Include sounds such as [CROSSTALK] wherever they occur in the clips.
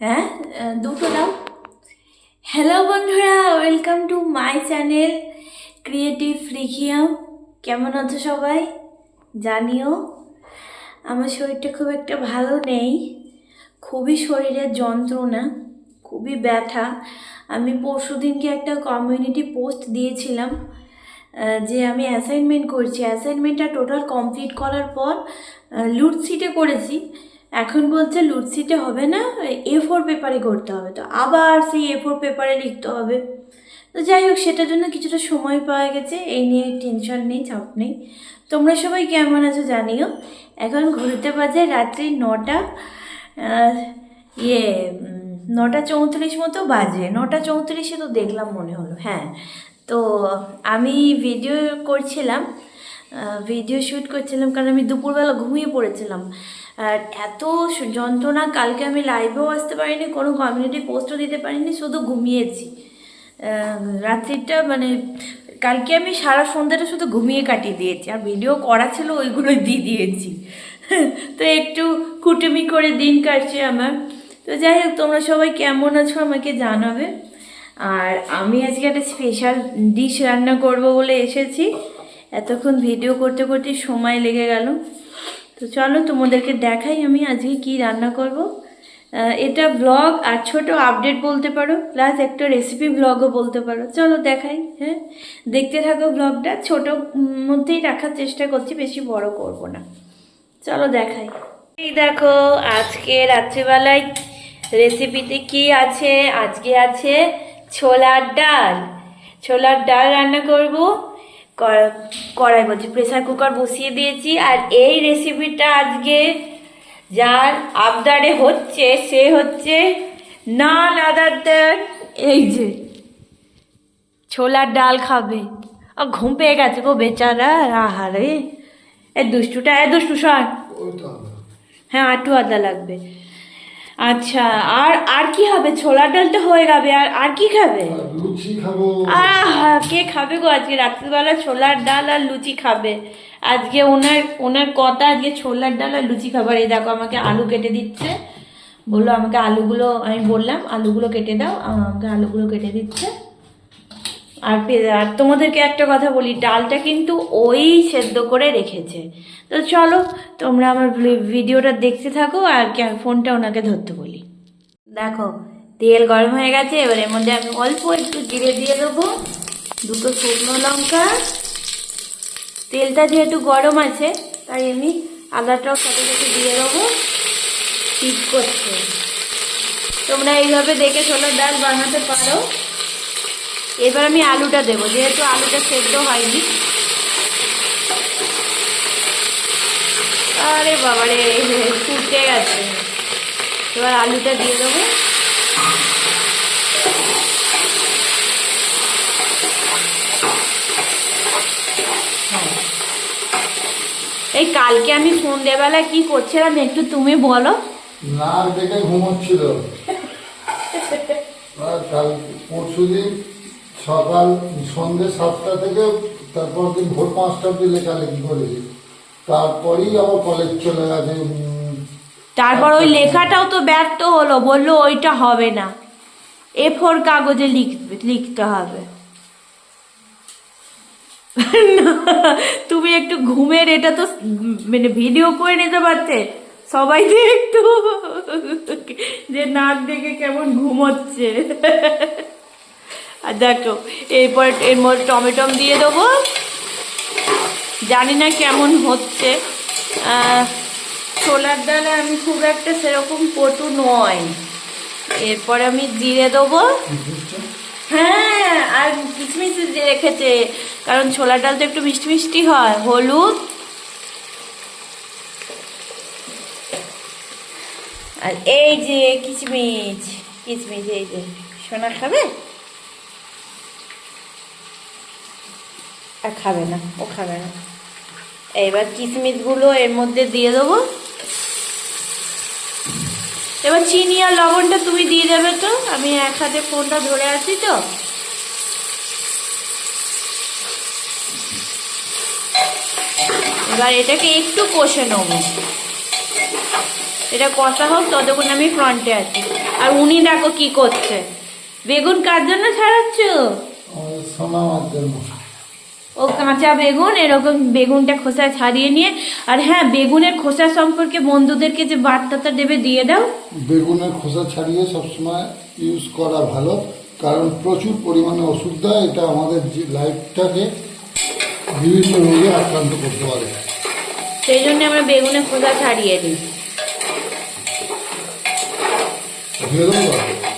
হ্যাঁ দুটো দাও হ্যালো বন্ধুরা welcome to my channel creative ফ্রিকিয়াম কেমন আছো সবাই? জানিও, আমার শরীরটা খুব একটা ভালো নেই। খুবই শরীরের যন্ত্রণা, খুবই ব্যথা। আমি পরশু দিনকে একটা কমিউনিটি পোস্ট দিয়েছিলাম যে আমি অ্যাসাইনমেন্ট করছি। অ্যাসাইনমেন্টটা টোটাল কমপ্লিট করার পর লুট সিটে করেছি। এখন বলছে লুট সিটে হবে না এ ফোর পেপারে করতে হবে তো, আবার সেই এ ফোর পেপারে লিখতে হবে। তো যাই হোক, সেটার জন্য কিছুটা সময় পাওয়া গেছে, এই নিয়ে টেনশন নেই, চাপ নেই। তোমরা সবাই কেমন আছো জানিও। এখন ঘুরতে বাজে রাত্রি নটা ইয়ে নটা চৌত্রিশ মতো বাজে। নটা চৌত্রিশে তো দেখলাম মনে হলো হ্যাঁ। তো আমি ভিডিও করছিলাম ভিডিও শ্যুট করছিলাম কারণ আমি দুপুরবেলা ঘুমিয়ে পড়েছিলাম। আর এত যন্ত্রণা, কালকে আমি লাইভেও আসতে পারিনি, কোনো কমিউনিটি পোস্টও দিতে পারিনি, শুধু ঘুমিয়েছি। রাত্রিটা মানে কালকে আমি সারা সন্ধ্যাটা শুধু ঘুমিয়ে কাটিয়ে দিয়েছি, আর ভিডিও করা ছিল ওইগুলো দিয়ে দিয়েছি। [LAUGHS] তো একটু কুটুমি করে দিন কাটছে আমার। তো যাই হোক, তোমরা সবাই কেমন আছো আমাকে জানাবে। আর আমি আজকে একটা স্পেশাল ডিশ রান্না করব বলে এসেছি। এতক্ষণ ভিডিও করতে করতে সময় লেগে গেল। তো চলো তোমাদেরকে দেখাই আমি আজকে কি রান্না করব। এটা ব্লগ আর ছোট আপডেট বলতে পারো প্লাস একটা রেসিপি ব্লগও বলতে পারো। চলো দেখাই হ্যাঁ? দেখতে থাকো ব্লগটা ছোট মধ্যেই রাখার চেষ্টা করছি, বেশি বড় করব না। চলো দেখাই। এই দেখো, আজকে রাত্রিবেলায় রেসিপিতে কি আছে? আজকে আছে ছোলার ডাল। ছোলার ডাল রান্না করব। কড়াই বলছি প্রেসার কুকার বসিয়ে দিয়েছি আর এই রেসিপিটা আজকে যার আবদারে হচ্ছে সে হচ্ছে নান আদার দেন এই যে ছোলার ডাল খাবে। আর ঘুম পেয়ে গেছে গো বেচারা আহারে। এ দুষ্টুটা এ দুষ্টু সর হ্যাঁ আটু আদা লাগবে। আচ্ছা আর আর কি হবে? ছোলার ডালটা হয়ে যাবে আর আর কি খাবে? লুচি খাব। আহা কে খাবে গো আজকে? রাত্রিবেলা ছোলার ডাল আর লুচি খাবে। আজকে ওনার ওনার কথা আজকে ছোলার ডাল আর লুচি খাবার। এই দেখো আমাকে আলু কেটে দিচ্ছে। বলল আমাকে আলুগুলো আমি বললাম আলুগুলো কেটে দাও। আমাকে আলুগুলো কেটে দিচ্ছে। আর আর তোমাদেরকে একটা কথা বলি, ডালটা কিন্তু ওই সেদ্ধ করে রেখেছে। তো চলো, তোমরা আমার ভিডিওটা দেখতে থাকো, আর ফোনটা ওনাকে ধরতে বলি। দেখো, তেল গরম হয়ে গেছে, এবার এর মধ্যে আমি অল্প একটু জিরে দিয়ে দেবো, দুটো শুকনো লঙ্কা। তেলটা যেহেতু গরম আছে, তাই আমি আদাটাও সাথে সাথে দিয়ে দেবো। ঠিক করছে। তোমরা এইভাবে দেখে ছোলার ডাল বানাতে পারো। এবার আমি আলুটা দেবো, যেহেতু আলুটা সেদ্ধ হয়নি। আরে বাবারে, ফুটে গেছে। এবার আলুটা দিয়ে দেবো। এই কালকে আমি সন্ধ্যেবেলা কি করছিলাম একটু তুমি বলো। না দেখে ঘুমোচ্ছিল। সকাল সন্ধ্যে সাতটা থেকে তারপর দিন ভোর পাঁচটা অব্দি লেখালেখি করেছি। তারপরেই আবার কলেজ চলে গেছে। তারপর ওই লেখাটাও তো ব্যর্থ হলো, বলল ওইটা হবে না। এ ফোর কাগজে লিখবে লিখতে হবে। তুমি একটু ঘুমের এটা তো মানে ভিডিও করে নিতে পারতে। সবাই যে একটু যে নাক দেখে কেমন ঘুমোচ্ছে। আর দেখো, এরপর এর মধ্যে টমেটম দিয়ে দেবো। জানি না কেমন হচ্ছে। ছোলার ডালে আমি খুব একটা সেরকম পটু নয়। এরপর আমি জিরে দেবো। হ্যাঁ আর কিচমিচ দিয়ে রেখেছে। কারণ ছোলার ডাল তো একটু মিষ্টি মিষ্টি হয়। হলুদ। আর এই যে কিচমিচ কিচমিচ এই যে, সোনা খাবে? আর খাবে না, ও খাবে না। এবার কিশমিশগুলো এর মধ্যে দিয়ে দেবো। এবার চিনি আর লবণটা তুমি দিয়ে দেবে তো, আমি এক হাতে ফোনটা ধরে আছি তো। এবার এটাকে একটু কষে নেব। এটা কষা হোক, ততক্ষণ আমি ফ্রন্টে আছি। আর উনি দেখো কি করছে। বেগুন কার জন্য ছাড়াচ্ছ আমাদের সোনা মার জন্য ও কাঁচা বেগুন এরকম বেগুনটা খোসা ছাড়িয়ে নিয়ে আর হ্যাঁ বেগুনের খোসা সম্পর্কে বন্ধুদেরকে যে বার্তাটা দেবে দিয়ে দাও। বেগুনের খোসা ছাড়িয়ে সবসময় ইউজ করা ভালো কারণ প্রচুর পরিমাণে ওষুধ দেয় এটা আমাদের লাইফটাকে বিভিন্ন রোগে আক্রান্ত করতে পারে। সেই জন্য আমরা বেগুনের খোসা ছাড়িয়ে দিই।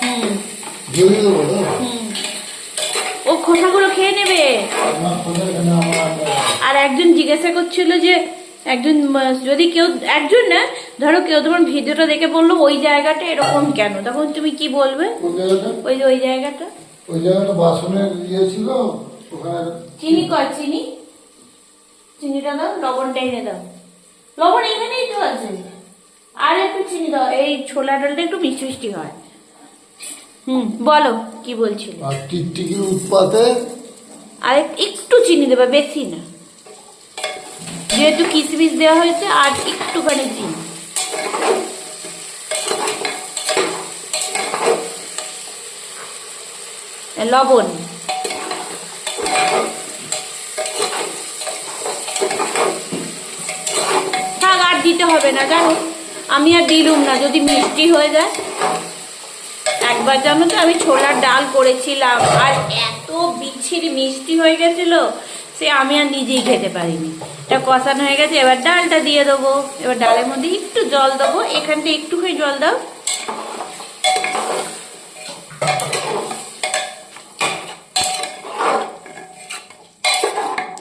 হুম দিয়ে দিয়ে দেবো তো? হুম ও খোসাগুলো খেয়ে নেবে। আর একজন জিজ্ঞাসা করছিল যে একজন যদি কেউ একজন না ধরো কেউ তোমার ভিডিওটা দেখে বলল ওই জায়গাটা এরকম কেন? তখন তুমি কি বলবে? ওই যে ওই জায়গাটা? ওই জায়গাটা বাসনের ইয়ে ছিল ওখানে চিনি কর চিনি? চিনিটা দাও লবণটা এনে দাও। লবণ এখানেই তো আছে। আর একটু চিনি দাও এই ছোলা ডালটা একটু মিষ্টি মিষ্টি হয়। হুম বলো কি বলছিল? আর টিকটিকির উৎপাতে? আর একটু চিনি দেবে বেশি না। যেহেতু কিশমিশ দেওয়া হয়েছে আর একটুখানি চিনি। লবণ। থাক আর দিতে হবে না। জানো আমি আর দিলুম না যদি মিষ্টি হয়ে যায়। একবার জানো তো আমি ছোলার ডাল করেছিলাম, আর এত বিচ্ছিরি মিষ্টি হয়ে গেছিল, সে আমি আর নিজেই খেতে পারিনি। এটা কষানো হয়ে গেছে, এবার ডালটা দিয়ে দেবো। এবার ডালের মধ্যে একটু জল দেবো, এখানটা একটুখানি জল দাও।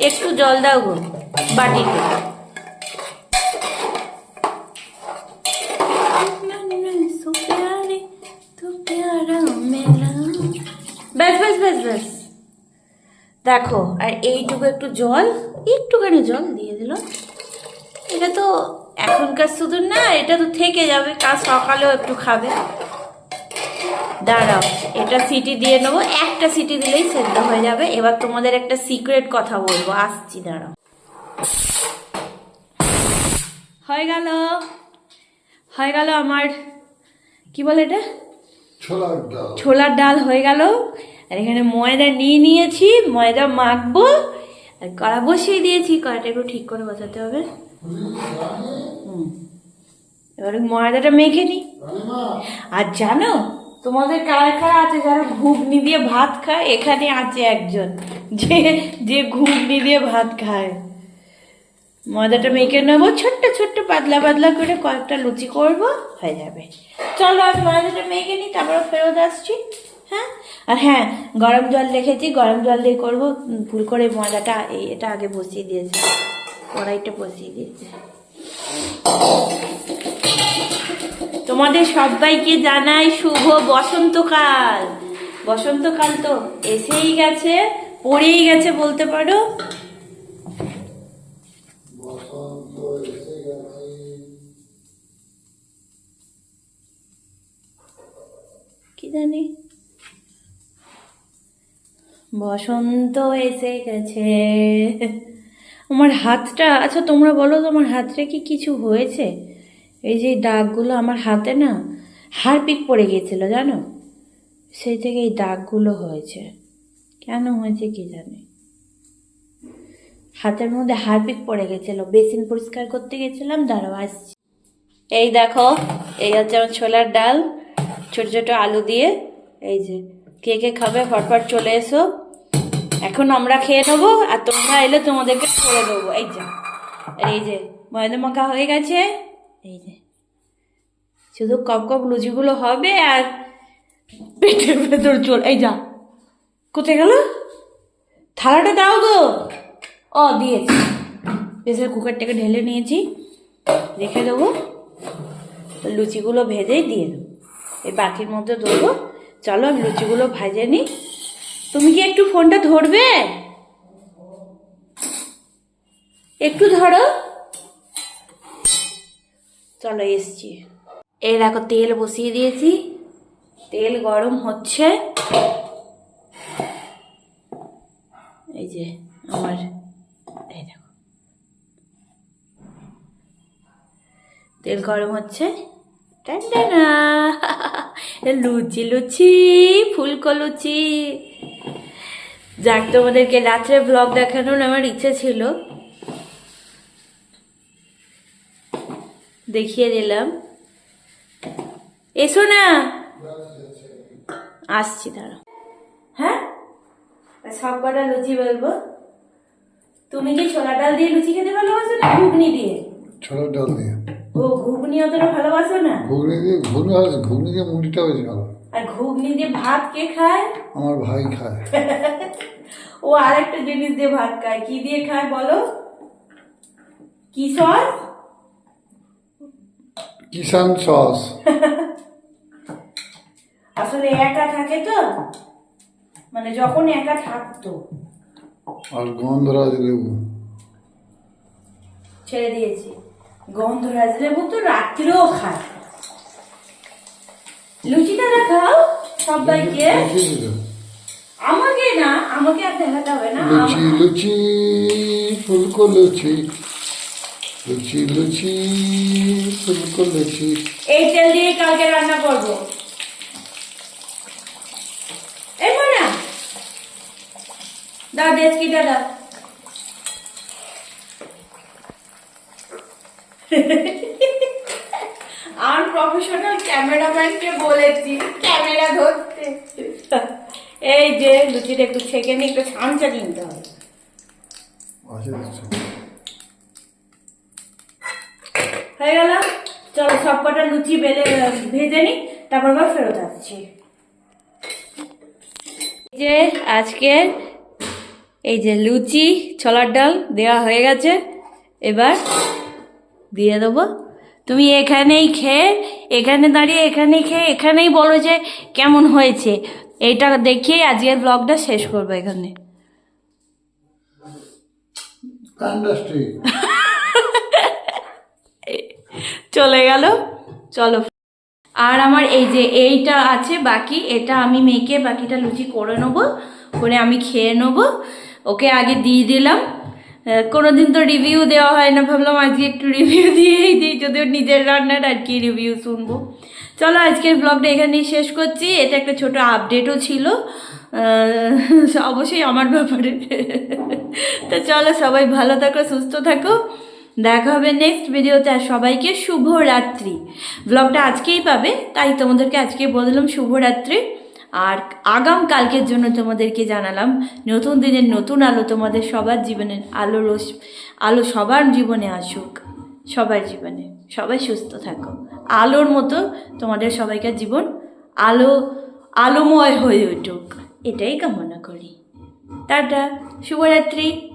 একটু জল দাও গো, বাটিতে। দেখো আর এইটুকু একটু জল একটুখানি জল দিয়ে দিল। এটা তো এখনকার শুধু না এটা তো থেকে যাবে কাল সকালেও একটু খাবে। দাঁড়াও এটা সিটি দিয়ে নেব একটা সিটি দিলেই সেদ্ধ হয়ে যাবে। এবার তোমাদের একটা সিক্রেট কথা বলব আসছি দাঁড়াও। হয়ে গেল হয়ে গেল আমার কি বলে এটা? ছোলার ডাল। ছোলার ডাল হয়ে গেল। আর এখানে ময়দা নিয়ে নিয়েছি, ময়দা মাখবো, আর কড়া বসিয়ে দিয়েছি, কড়াটা একটু ঠিক করে বসাতে হবে। হুম। এবারে ময়দাটা মেখে নিই। আর জানো, তোমাদের কারা কারা আছে যারা ঘুগনি দিয়ে ভাত খায়? এখানে আছে একজন, যে যে ঘুগনি দিয়ে ভাত খায়। ময়দাটা মেখে নেব, ছোট্ট ছোট্ট, পাতলা পাতলা করে কয়েকটা লুচি করব, হয়ে যাবে। চলো আমি ময়দাটা মেখে নিই, তারপরে ফেরত আসছি। হ্যাঁ? আর হ্যাঁ গরম জল রেখেছি, গরম জল দিয়ে করব। ভুল করে ময়দাটা এই, এটা আগে বসিয়ে দিয়েছে। কড়াইটা বসিয়ে দিয়েছে। তোমাদের সবাইকে জানাই শুভ বসন্তকাল। বসন্তকাল তো এসেই গেছে, পড়েই গেছে বলতে পারো। বসন্ত এসে গেছে আমার হাতটা আচ্ছা তোমরা বলো তো আমার হাতটা কি কিছু হয়েছে? এই যে দাগগুলো আমার হাতে না হারপিক পড়ে গিয়েছিল জানো? সেই থেকে এই দাগগুলো হয়েছে। কেন হয়েছে কি জানি? হাতের মধ্যে হারপিক পড়ে গেছিল, বেসিন পরিষ্কার করতে গেছিলাম, দাঁড়াও আসছি। এই দেখো, এই হচ্ছে আমার ছোলার ডাল, ছোট ছোট আলু দিয়ে। এই যে, কে কে খাবে, ফটফট চলে এসো। এখন আমরা খেয়ে নেব আর তোমরা এলে তোমাদেরকে করে দেবো। এই যে এই যে, ময়দা মাখা হয়ে গেছে। এই যে, শুধু কপ কপ লুচিগুলো হবে আর পেটের ভেতর চল। এই যা, কোথায় গেল? থালাটা দাও গো ও, দিয়েছি। প্রেসার কুকারটাকে ঢেলে নিয়েছি। রেখে দেবো। লুচিগুলো ভেজেই দিয়ে দেবো। এই বাটির মধ্যে দেবো। চলো আমি লুচিগুলো ভাজে নিই। তুমি কি একটু ফোনটা ধরবে? একটু ধরো। চলো, এসছি। এই দেখো, তেল বসিয়ে দিয়েছি। তেল গরম হচ্ছে। এই যে, আমার এই দেখো। তেল গরম হচ্ছে। লুচি লুচি, ফুলকো লুচি। যাক তোমাদেরকে রাত্রে ব্লগ দেখানোর আমার ইচ্ছে ছিল। দেখিয়ে দিলাম। এসো না। আসছি দাঁড়া হ্যাঁ? সব কটা লুচি বলব? তুমি কি ছোলা ডাল দিয়ে লুচি খেতে ভালোবাসো না ঘুগনি দিয়ে? ছোলার ডাল দিয়ে। ও ঘুগনি অতটা ভালোবাসো না? ঘুগনি দিয়ে ঘুগনি ভালো ঘুগনি দিয়ে মুড়িটা বেশি ভালো। আর ঘুগনি দিয়ে ভাত কে খায়? আমার ভাই খায়। [LAUGHS] ও আরেকটা জিনিস দিয়ে ভাত খায়। কি দিয়ে খায় বলো? কি সস? কিষান সস। [LAUGHS] আসলে একা থাকে তো। মানে যখন একা থাকতো। আর গন্ধরাজ লেবু। ছেড়ে দিয়েছি। গন্ধরাজ লেবু তো রাত্রেও খায়। লুচিটা দেখাও। সবাইকে। আমাকে না আমাকে আর দেখাতে হবে না লুচি লুচি ফুলকো লুচি। লুচি লুচি ফুলকো লুচি। এই তেল দিয়ে কালকে রান্না করব। এই দাও আর প্রফেশনাল ক্যামেরাম্যানকে বলেছি ক্যামেরা ধরতে। এই যে লুচিটা একটু ছেঁকে নিয়ে একটু ছাঁচা কিনতে হবে। হয়ে গেল? চলো সব কটা লুচি বেলে ভেজে নি তারপর আবার ফেরত আসছি। যে আজকে এই যে লুচি ছোলার ডাল দেওয়া হয়ে গেছে। এবার দিয়ে দেবো। তুমি এখানেই খেয়ে এখানে দাঁড়িয়ে এখানেই খেয়ে এখানেই বলো যে কেমন হয়েছে। এইটা দেখিয়ে আজকের ব্লগটা শেষ করব এখানে। চলে গেল চলো। আর আমার এই যে এইটা আছে বাকি এটা আমি মেখে বাকিটা লুচি করে নেব করে আমি খেয়ে নেব। ওকে আগে দিয়ে দিলাম। আহ, কোনোদিন তো রিভিউ দেওয়া হয় না ভাবলাম আজকে একটু রিভিউ দিয়েই দিই যদিও নিজের রান্নার আর কি রিভিউ শুনব। চলো আজকের ব্লগটা এখানেই শেষ করছি। এটা একটা ছোট আপডেটও ছিল। [LAUGHS] অবশ্যই আমার ব্যাপারে। তো চলো সবাই ভালো থাকো, সুস্থ থাকো। দেখা হবে নেক্সট ভিডিওতে আর সবাইকে শুভ রাত্রি ব্লগটা আজকেই পাবে। তাই তোমাদেরকে আজকে বললাম শুভরাত্রি। আর আগাম কালকের জন্য তোমাদেরকে জানালাম, নতুন দিনের নতুন আলো তোমাদের সবার জীবনের আলো রোশ, আলো সবার জীবনে আসুক। সবার জীবনে। সবাই সুস্থ থাকো। আলোর মতো তোমাদের সবাইকার জীবন আলো আলোময় হয়ে উঠুক। এটাই কামনা করি। টাটা শুভরাত্রি।